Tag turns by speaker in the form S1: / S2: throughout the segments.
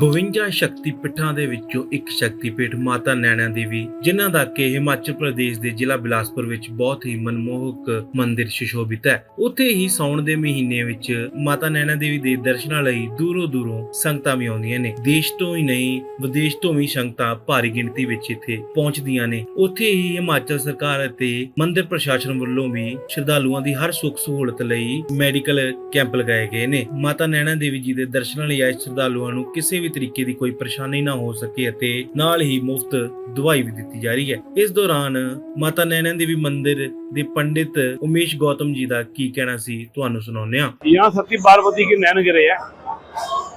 S1: 52 ਸ਼ਕਤੀ ਪੀਠਾਂ ਦੇ ਵਿੱਚੋਂ ਇੱਕ ਸ਼ਕਤੀ ਪੀਠ ਮਾਤਾ ਨੈਣਾ ਦੇਵੀ, ਜਿਨ੍ਹਾਂ ਦਾ ਕਿ ਹਿਮਾਚਲ ਪ੍ਰਦੇਸ਼ ਦੇ ਜ਼ਿਲ੍ਹਾ ਬਿਲਾਸਪੁਰ ਵਿੱਚ ਬਹੁਤ ਹੀ ਮਨਮੋਹਕ ਮੰਦਿਰ ਸੁਸ਼ੋਭਿਤ ਹੈ। ਉੱਥੇ ਹੀ ਸਾਉਣ ਦੇ ਮਹੀਨੇ ਵਿੱਚ ਮਾਤਾ ਨੈਣਾ ਦੇਵੀ ਦੇ ਦਰਸ਼ਨਾਂ ਲਈ ਦੂਰੋਂ ਦੂਰੋਂ ਸੰਗਤਾਂ ਵੀ ਆਉਂਦੀਆਂ ਨੇ। ਦੇਸ਼ ਤੋਂ ਹੀ ਨਹੀਂ, ਵਿਦੇਸ਼ ਤੋਂ ਵੀ ਸੰਗਤਾਂ ਭਾਰੀ ਗਿਣਤੀ ਵਿੱਚ ਇੱਥੇ ਪਹੁੰਚਦੀਆਂ ਨੇ। ਉੱਥੇ ਹੀ ਹਿਮਾਚਲ ਸਰਕਾਰ ਅਤੇ ਮੰਦਿਰ ਪ੍ਰਸ਼ਾਸਨ ਵੱਲੋਂ ਵੀ ਸ਼ਰਧਾਲੂਆਂ ਦੀ ਹਰ ਸੁੱਖ ਸਹੂਲਤ ਲਈ ਮੈਡੀਕਲ ਕੈਂਪ ਲਗਾਏ ਗਏ ਨੇ। ਮਾਤਾ ਨੈਣਾ ਦੇਵੀ ਜੀ ਦੇ ਦਰਸ਼ਨਾਂ ਲਈ ਆਏ ਸ਼ਰਧਾਲੂਆਂ ਨੂੰ ਕਿਸੇ ਵੀ ਤਰੀਕੇ ਦੀ ਕੋਈ ਪਰੇਸ਼ਾਨੀ ਨਾ ਹੋ ਸਕੇ ਅਤੇ ਨਾਲ ਹੀ ਮੁਫਤ ਦਵਾਈ ਵੀ ਦਿੱਤੀ ਜਾ ਰਹੀ ਹੈ ਇਸ ਦੌਰਾਨ ਮਾਤਾ ਨੈਣਾ ਦੇਵੀ ਮੰਦਿਰ ਦੇ ਪੰਡਿਤ ਉਮੇਸ਼ ਗੌਤਮ ਜੀ ਦਾ ਕੀ ਕਹਿਣਾ ਸੀ ਤੁਹਾਨੂੰ ਸੁਣਾਉਂਦੇ ਹਾਂ
S2: यहाँ सती पार्वती के नैन गिरे हैं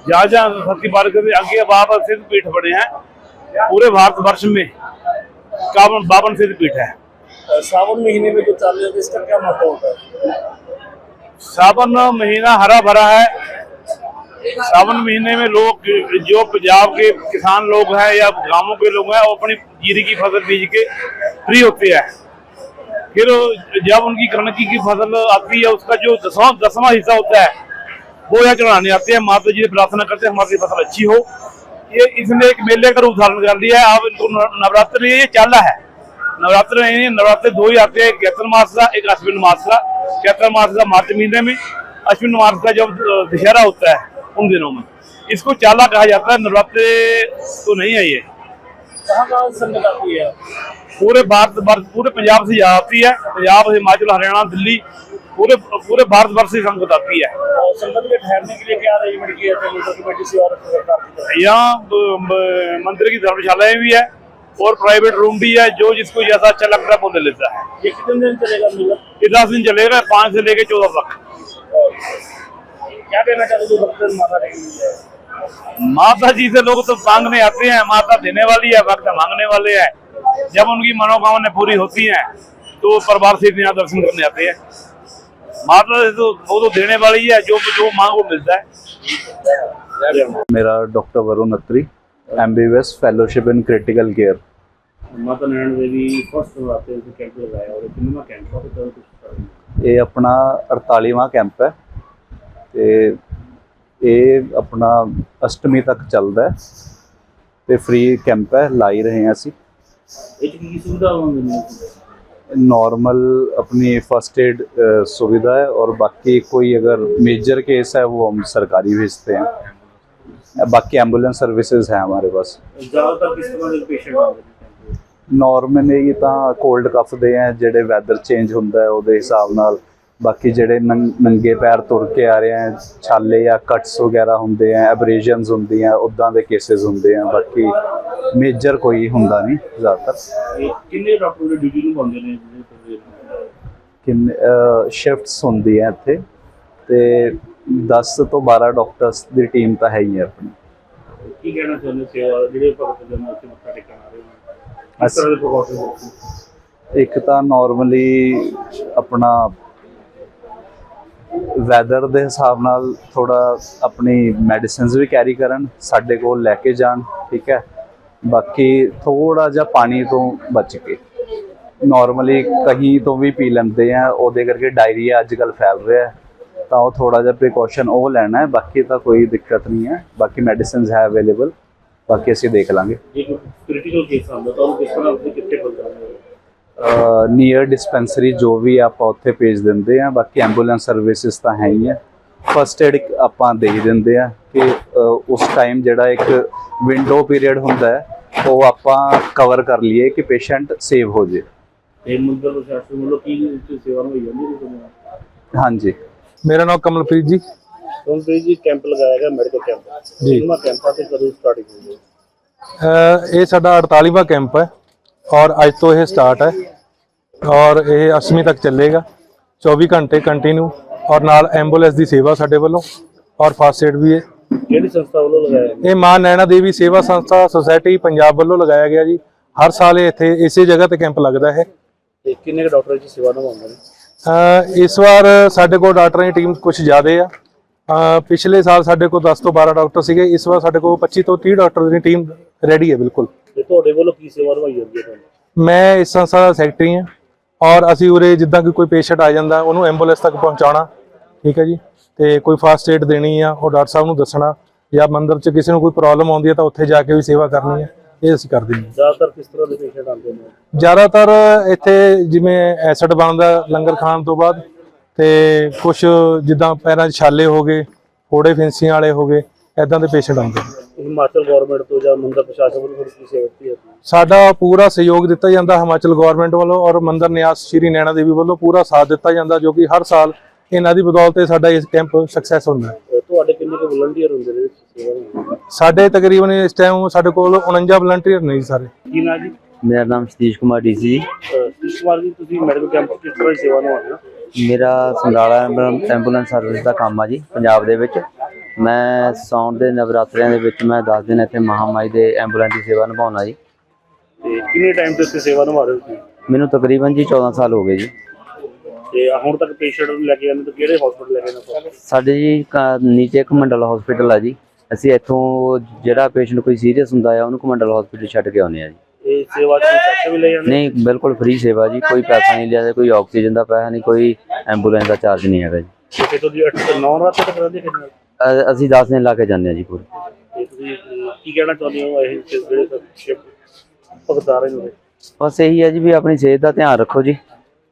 S2: जहाँ जहाँ सती पार्वती आगे बाबा सिद्ध पीठ बने हैं पूरे भारत वर्ष में कावन बावन सिद्ध पीठ है
S3: सावन महीने में जो चालू है तो इसका क्या महत्व होता है
S2: सावन महीना हरा भरा है सावन महीने में लोग जो पंजाब के किसान लोग हैं या गांवों के लोग हैं वो अपनी जीरी की फसल बीज के फ्री होते हैं फिर जब उनकी कणक की फसल आती है उसका जो दसवां दसवां हिस्सा होता है वो यहाँ चढ़ाने आते हैं माता जी से प्रार्थना करते हैं हमारी फसल अच्छी हो ये इसने एक मेले का रूप धारण कर लिया है अब इनको न- नवरात्र ये चाला है नवरात्र नहीं नवरात्र दो ही आते हैं एक चैत्र मास का एक अश्विन मास का चैत्र मास का मार्च महीने में अश्विन मास का जब अ, दशहरा होता है उन दिनों में। इसको चाला कहा जाता है नवरात्र तो नहीं है ये।
S3: है?
S2: पूरे भारत वर्ष पूरे पंजाब से आती है पंजाब हिमाचल हरियाणा दिल्ली पूरे पूरे भारत वर्ष से संगत आती है।
S3: ठहरने के लिए क्या अरेंजमेंट किया लोगों
S2: यहाँ ब- मंदिर की धर्मशालाएँ भी है और प्राइवेट रूम भी है जो जिसको जैसा अच्छा लगता है वो ले लेता है।
S3: ये कितने दिन चलेगा
S2: ये दस दिन चलेगा पाँच से लेके चौदह तक।
S3: माता
S2: जी से लोग तो मांगने आते हैं माता देने वाली है भक्त मांगने वाले हैं। जब उनकी मनोकामना पूरी होती है तो परिवार से यहाँ दर्शन करने आते हैं। माता से तो वो तो देने वाली है जो जो मांग वो मिलता है।
S4: मेरा doctor Varun Attri M B S fellowship
S3: in critical care Mata Narayan Devi first ਵਾਸਤੇ ਕੈਂਪ ਲਗਾਇਆ ਔਰ ਕਿੰਨਾ ਕੈਂਪ ਹੋ
S4: ਇਹ ਆਪਣਾ ਤੇ ਇਹ ਆਪਣਾ ਅਸ਼ਟਮੀ ਤੱਕ ਚੱਲਦਾ ਹੈ ਤੇ ਫ੍ਰੀ ਕੈਂਪ ਹੈ ਲਾਈ ਰਹੇ ਹਾਂ ਅਸੀਂ
S3: ਇਹ 'ਚ ਕੀ ਕੀ ਸੁਵਿਧਾ ਹੁੰਦੀ ਨੇ
S4: नॉर्मल अपनी फर्स्ट एड सुविधा है और बाकी कोई अगर मेजर केस है वो हम सरकारी भेजते हैं बाकी एम्बुलेंस सर्विसेज हैं हमारे पास
S3: ਜ਼ਿਆਦਾਤਰ ਕਿਸ ਤਰ੍ਹਾਂ ਦੇ ਪੇਸ਼ੈਂਟ ਆਉਂਦੇ ਨੇ
S4: ਨਾਰਮਲੀ ਤਾਂ ਕੋਲਡ ਕਫ ਦੇ ਆ ਜਿਹੜੇ ਵੈਦਰ ਚੇਂਜ ਹੁੰਦਾ ਹੈ ਉਹਦੇ ਹਿਸਾਬ ਨਾਲ ਬਾਕੀ ਜਿਹੜੇ ਨੰਗੇ ਪੈਰ ਤੁਰ ਕੇ ਆ ਰਹੇ ਆ ਛਾਲੇ ਜਾਂ ਕਟਸ ਵਗੈਰਾ ਹੁੰਦੇ ਆ ਐਬਰੇਸ਼ਨਸ ਹੁੰਦੀਆਂ ਉਦਾਂ ਦੇ ਕੇसेस ਹੁੰਦੇ ਆ ਬਾਕੀ ਮੇਜਰ ਕੋਈ ਹੁੰਦਾ ਨਹੀਂ ਜ਼ਿਆਦਾਤਰ।
S3: ਕਿੰਨੇ ਡਾਕਟਰ ਡਿਊਟੀ ਨੂੰ ਪਾਉਂਦੇ ਨੇ
S4: ਕਿੰਨੇ ਸ਼ਿਫਟਸ ਹੁੰਦੀ ਹੈ ਇੱਥੇ ਤੇ 10 ਤੋਂ 12 ਡਾਕਟਰਸ ਦੀ ਟੀਮ ਤਾਂ ਹੈ ਹੀ ਹੈ ਆਪਣੀ।
S3: ਕੀ ਕਹਿਣਾ ਚਾਹੁੰਦੇ ਸੇਵਾ ਜਿਹੜੇ ਭਗਤ ਜਨ ਉੱਥੇ ਮੱਥਾ ਟੇਕਣ ਆ ਰਹੇ ਹੋ ਇਸ ਤਰ੍ਹਾਂ ਦੇ ਪ੍ਰੋਟੋਕੋਲ
S4: ਇੱਕ ਤਾਂ ਨਾਰਮਲੀ ਆਪਣਾ ਵੈਦਰ ਦੇ ਹਿਸਾਬ ਨਾਲ ਥੋੜਾ ਆਪਣੀ ਮੈਡੀਸਿਨਸ ਵੀ ਕੈਰੀ ਕਰਨ, ਸਾਡੇ ਕੋਲ ਲੈ ਕੇ ਜਾਣ, ਠੀਕ ਹੈ। ਬਾਕੀ ਥੋੜਾ ਜਿਹਾ ਪਾਣੀ ਤੋਂ ਬਚ ਕੇ ਨਾਰਮਲੀ ਕਹੀਂ ਤੋਂ ਵੀ ਪੀ ਲੈਂਦੇ ਆ, ਉਹਦੇ ਕਰਕੇ ਡਾਇਰੀਆ ਅੱਜ ਕੱਲ ਫੈਲ ਰਿਹਾ ਹੈ। ਤਾਂ ਉਹ ਥੋੜਾ ਜਿਹਾ ਪ੍ਰੀਕਾਸ਼ਨ ਉਹ ਲੈਣਾ ਹੈ, ਬਾਕੀ ਤਾਂ ਕੋਈ ਦਿੱਕਤ ਨਹੀਂ ਹੈ। ਬਾਕੀ ਮੈਡੀਸਿਨਸ ਹੈ ਅਵੇਲੇਬਲ ਬਾਕੀ ਅਸੀਂ ਦੇਖ ਲਾਂਗੇ।
S3: ਕ੍ਰਿਟੀਕਲ ਕੇਸ ਆਉਂਦਾ, ਤਾਂ ਉਹ ਕਿਸ ਤਰ੍ਹਾਂ ਕਿੱਥੇ ਪਹੁੰਚਾਉਂਦੇ
S4: ਨੀਅਰ ਡਿਸਪੈਂਸਰੀ ਜੋ ਵੀ ਆਪਾਂ ਉੱਥੇ ਭੇਜ ਦਿੰਦੇ ਆ ਬਾਕੀ ਐਂਬੂਲੈਂਸ ਸਰਵਿਸਿਜ਼ ਤਾਂ ਹੈ ਹੀ ਆ। ਫਸਟ ਏਡ ਆਪਾਂ ਦੇ ਹੀ ਦਿੰਦੇ ਆ ਕਿ ਉਸ ਟਾਈਮ ਜਿਹੜਾ ਇੱਕ ਵਿੰਡੋ ਪੀਰੀਅਡ ਹੁੰਦਾ ਹੈ ਉਹ ਆਪਾਂ ਕਵਰ ਕਰ ਲਈਏ ਕਿ ਪੇਸ਼ੈਂਟ ਸੇਵ ਹੋ ਜੇ।
S3: ਤੇ ਮੰਦਰ ਪ੍ਰਸ਼ਾਸਨ ਵੱਲੋਂ ਕੀ ਉੱਥੇ ਸੇਵਾ ਹੋਈ ਜਾਂਦੀ ਹੈ ਤੁਹਾਨੂੰ
S4: ਹਾਂਜੀ।
S5: ਮੇਰਾ ਨਾਮ ਕਮਲਪ੍ਰੀਤ ਜੀ।
S3: ਹੁਣ ਤੇ ਜੀ ਕੈਂਪ ਲਗਾਇਆ ਗਿਆ ਮੈਡੀਕਲ ਕੈਂਪ।
S5: ਜੀ।
S3: ਕੈਂਪਾਂ ਤੇ ਕਦੋਂ ਸਟਾਰਟਿੰਗ ਹੋਈ ਹੈ
S5: ਇਹ ਸਾਡਾ 48ਵਾਂ ਕੈਂਪ ਹੈ। ਔਰ ਅੱਜ ਤੋਂ ਇਹ ਸਟਾਰਟ ਹੈ। ਔਰ ਇਹ 8ਵੀਂ ਤੱਕ ਚੱਲੇਗਾ। 24 ਘੰਟੇ ਕੰਟੀਨਿਊ ਔਰ ਨਾਲ ਐਂਬੂਲੈਂਸ ਦੀ ਸੇਵਾ ਸਾਡੇ ਵੱਲੋਂ। ਔਰ ਫਾਸਟ ਏਡ ਵੀ ਹੈ
S3: ਕਿਹੜੀ ਸੰਸਥਾ ਵੱਲੋਂ ਲਗਾਇਆ ਗਿਆ?
S5: ਇਹ ਮਾਂ ਨੈਣਾ ਦੇਵੀ ਸੇਵਾ ਸੰਸਥਾ ਸੁਸਾਇਟੀ ਪੰਜਾਬ ਵੱਲੋਂ ਲਗਾਇਆ ਗਿਆ ਜੀ। ਹਰ ਸਾਲ ਇੱਥੇ ਇਸੇ ਜਗ੍ਹਾ ਤੇ ਕੈਂਪ ਲੱਗਦਾ ਹੈ।
S3: ਤੇ ਕਿੰਨੇ ਕੁ ਡਾਕਟਰ ਜੀ ਸੇਵਾ ਨਿਭਾਉਂਦੇ ਨੇ?
S5: ਇਸ ਵਾਰ ਸਾਡੇ ਕੋਲ ਡਾਕਟਰਾਂ ਦੀ ਟੀਮ ਕੁਝ ਜ਼ਿਆਦੇ ਆ। ਪਿਛਲੇ ਸਾਲ ਸਾਡੇ ਕੋਲ 10 ਤੋਂ 12 ਡਾਕਟਰ ਸੀਗੇ ਇਸ ਵਾਰ ਸਾਡੇ ਕੋਲ 25 ਤੋਂ 30 ਡਾਕਟਰ ਦੀ ਟੀਮ ਰੈਡੀ ਹੈ ਬਿਲਕੁਲ।
S3: ਤੇ ਤੁਹਾਡੇ ਵੱਲੋਂ ਕੀ ਸੇਵਾ ਨਿਭਾਈ ਜਾਂਦੀ ਹੈ ਤੁਹਾਨੂੰ?
S5: ਮੈਂ ਇਸ ਸੰਸਥਾ ਦਾ ਸੈਕਟਰੀ ਹਾਂ ਔਰ ਅਸੀਂ ਉਰੇ ਜਿੱਦਾਂ ਕਿ ਕੋਈ ਪੇਸ਼ੈਂਟ ਆ ਜਾਂਦਾ ਉਹਨੂੰ ਐਂਬੂਲੈਂਸ ਤੱਕ ਪਹੁੰਚਾਉਣਾ ਠੀਕ ਹੈ ਜੀ? ਤੇ ਕੋਈ ਫਾਸਟ ਏਡ ਦੇਣੀ ਆ ਉਹ ਡਾਕਟਰ ਸਾਹਿਬ ਨੂੰ ਦੱਸਣਾ ਜਾਂ ਮੰਦਿਰ 'ਚ ਕਿਸੇ ਨੂੰ ਕੋਈ ਪ੍ਰੋਬਲਮ ਆਉਂਦੀ ਹੈ ਤਾਂ ਉੱਥੇ ਜਾ ਕੇ ਵੀ ਸੇਵਾ ਕਰਨੀ ਹੈ ਇਹ ਅਸੀਂ ਕਰਦੇ ਹਾਂ।
S3: ਜ਼ਿਆਦਾਤਰ ਕਿਸ ਤਰ੍ਹਾਂ ਦੇ ਪੇਸ਼ੈਂਟ ਆਉਂਦੇ ਨੇ?
S5: ਜ਼ਿਆਦਾਤਰ ਇੱਥੇ ਜਿਵੇਂ ਐਸਿਡ ਬਣਦਾ ਲੰਗਰ ਖਾਣ ਤੋਂ ਬਾਅਦ ਤੇ ਕੁਝ ਜਿੱਦਾਂ ਪੈਰਾਂ 'ਚ ਛਾਲੇ ਹੋ ਗਏ ਫੋੜੇ ਫਿੰਸੀਆਂ ਵਾਲੇ ਹੋ ਗਏ ਐਦਾਂ ਦੇ ਪੇਸ਼ੈਂਟ ਆਉਂਦੇ ਨੇ।
S3: ਹਿਮਾਚਲ ਗਵਰਨਮੈਂਟ ਤੋਂ ਜਾਂ ਮੰਦਰ ਪ੍ਰਸ਼ਾਸਨ ਵੱਲੋਂ ਥੋੜੀ ਸੇਵਾ ਦਿੱਤੀ ਹੈ?
S5: ਸਾਡਾ ਪੂਰਾ ਸਹਿਯੋਗ ਦਿੱਤਾ ਜਾਂਦਾ ਹਿਮਾਚਲ ਗਵਰਨਮੈਂਟ ਵੱਲੋਂ ਔਰ ਮੰਦਰ ਨਿਆਸ ਸ਼੍ਰੀ ਨੈਣਾ ਦੇਵੀ ਵੱਲੋਂ ਪੂਰਾ ਸਾਥ ਦਿੱਤਾ ਜਾਂਦਾ ਜੋ ਕਿ ਹਰ ਸਾਲ ਇਹਨਾਂ ਦੀ ਬਦੌਲਤ ਸਾਡਾ ਇਸ ਕੈਂਪ ਸਕਸੈਸ ਹੁੰਦਾ ਹੈ।
S3: ਤੁਹਾਡੇ ਕਿੰਨੇ ਕੁ ਵਲੰਟੀਅਰ ਹੁੰਦੇ ਨੇ ਸੇਵਾ
S5: ਸਾਡੇ ਤਕਰੀਬਨ ਇਸ ਟਾਈਮ ਸਾਡੇ ਕੋਲ 49 ਵਲੰਟੀਅਰ ਨੇ ਜੀ ਸਾਰੇ।
S3: ਕੀ ਨਾ ਜੀ?
S6: ਮੇਰਾ ਨਾਮ ਸਤੀਸ਼ ਕੁਮਾਰ ਡੀਸੀ ਜੀ।
S3: ਇਸ ਵਾਰ ਜੀ ਤੁਸੀਂ ਮੈਡੀਕਲ ਕੈਂਪ ਕਿਸ ਤਰ੍ਹਾਂ ਦੀ ਸੇਵਾ ਨਿਭਾਉਂਦੇ ਹੋ?
S6: ਮੇਰਾ ਸੰਗਾਲਾ ਐਂਬੂਲੈਂਸ ਸਰਵਿਸ ਦਾ ਕੰਮ ਆ ਜੀ ਪੰਜਾਬ ਦੇ ਵਿੱਚ। ਮੈਂ ਸਾਉਣ ਦੇ ਨਵਰਾਤਰਿਆਂ ਦੇ ਵਿੱਚ ਮੈਂ 10 ਦਿਨ ਇੱਥੇ ਮਹਾਮਾਈ ਦੇ ਐਂਬੂਲੈਂਸ ਦੀ ਸੇਵਾ ਨਿਭਾਉਣਾ ਜੀ।
S3: ਤੇ ਕਿੰਨੇ ਟਾਈਮ ਤੋਂ ਇੱਥੇ ਸੇਵਾ ਨਿਭਾ ਰਹੇ ਹੋ ਤੁਸੀਂ?
S6: ਮੈਨੂੰ ਤਕਰੀਬਨ ਜੀ 14 ਸਾਲ ਹੋ ਗਏ ਜੀ।
S3: ਤੇ ਹੁਣ ਤੱਕ ਪੇਸ਼ੈਂਟ ਨੂੰ ਲੈ ਕੇ ਜਾਂਦੇ ਤਾਂ ਕਿਹੜੇ ਹਸਪੀਟਲ ਲੈ ਕੇ ਜਾਂਦੇ ਹੋ?
S6: ਸਾਡੇ ਜੀ ਕ- ਨੀਚੇ ਇੱਕ ਮੰਡਲ ਹਸਪੀਟਲ ਆ ਜੀ। ਅਸੀਂ ਇੱਥੋਂ ਜਿਹੜਾ ਪੇਸ਼ੈਂਟ ਕੋਈ ਸੀਰੀਅਸ ਹੁੰਦਾ ਆ ਉਹਨੂੰ ਕਮੰਡਲ ਹਸਪੀਟਲ ਛੱਡ ਕੇ ਆਉਂਦੇ ਆ ਜੀ।
S3: ਇਹ ਸੇਵਾ ਚ ਕੋਈ ਪੈਸੇ ਵੀ ਲੈ ਜਾਂਦੇ?
S6: ਨਹੀਂ ਬਿਲਕੁਲ ਫ੍ਰੀ ਸੇਵਾ ਜੀ ਕੋਈ ਪੈਸਾ ਨਹੀਂ ਲਿਆ ਕੋਈ ਆਕਸੀਜਨ ਦਾ ਪੈਸਾ ਨਹੀਂ ਕੋਈ ਐਂਬੂਲੈਂਸ ਦਾ ਚਾਰਜ ਨਹੀਂ ਹੈਗਾ ਜੀ।
S3: ਤੇ ਤੁਸੀਂ 8 ਤੋਂ 9 ਰਾਤ ਤੱਕ ਰਹਿੰਦੇ ਕਿੰਨੇ
S6: ਅ- ਅਸੀਂ 10 ਦਿਨ ਲਾ ਕੇ ਜਾਂਦੇ ਆ ਜੀ ਪੂਰੇ।
S3: ਤੇ ਤੁਸੀਂ ਅਹ, ਕੀ ਕਹਿਣਾ ਚਾਹੁੰਦੇ ਹੋ ਇਹ ਜਿਹੜੇ ਭਗਤਾਰੇ ਨੂੰ?
S6: ਬਸ ਇਹੀ ਹੈ ਜੀ ਵੀ ਆਪਣੀ ਸਿਹਤ ਦਾ ਧਿਆਨ ਰੱਖੋ ਜੀ।